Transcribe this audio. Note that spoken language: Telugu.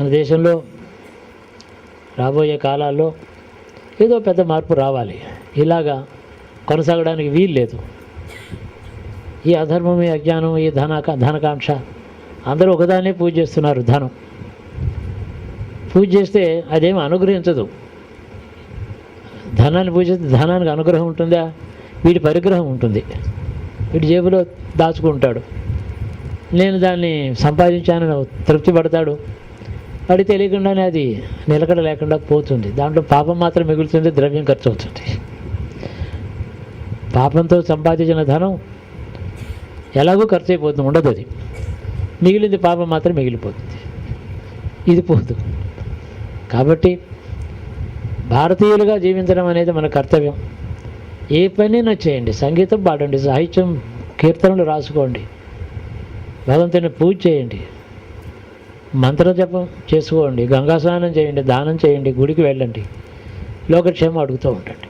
మన దేశంలో రాబోయే కాలాల్లో ఏదో పెద్ద మార్పు రావాలి. ఇలాగా కొనసాగడానికి వీలు లేదు. ఈ అధర్మం ఈ అజ్ఞానం ఈ ధనక ధనకాంక్ష అందరూ ఒకదాన్నే పూజ చేస్తున్నారు ధనం. పూజ చేస్తే అదేమి అనుగ్రహించదు. ధనాన్ని పూజిస్తే ధనానికి అనుగ్రహం ఉంటుందా? వీడి పరిగ్రహం ఉంటుంది. వీడి జేబులో దాచుకుంటాడు. నేను దాన్ని సంపాదించానని తృప్తి పడతాడు. వాడి తెలియకుండానే అది నిలకడ లేకుండా పోతుంది. దాంట్లో పాపం మాత్రం మిగులుతుంది ద్రవ్యం ఖర్చు అవుతుంది పాపంతో సంపాదించిన ధనం ఎలాగో ఖర్చు అయిపోతుంది ఉండదు అది. మిగిలింది పాపం మాత్రం మిగిలిపోతుంది. ఇది పోదు. కాబట్టి భారతీయులుగా జీవించడం అనేది మన కర్తవ్యం. ఏ పనైనా చేయండి. సంగీతం పాడండి సాహిత్యం కీర్తనలు రాసుకోండి. భగవంతుని పూజ చేయండి. మంత్ర జపం చేసుకోండి గంగా స్నానం చేయండి దానం చేయండి గుడికి వెళ్ళండి. లోకక్షేమం అడుగుతూ ఉండండి.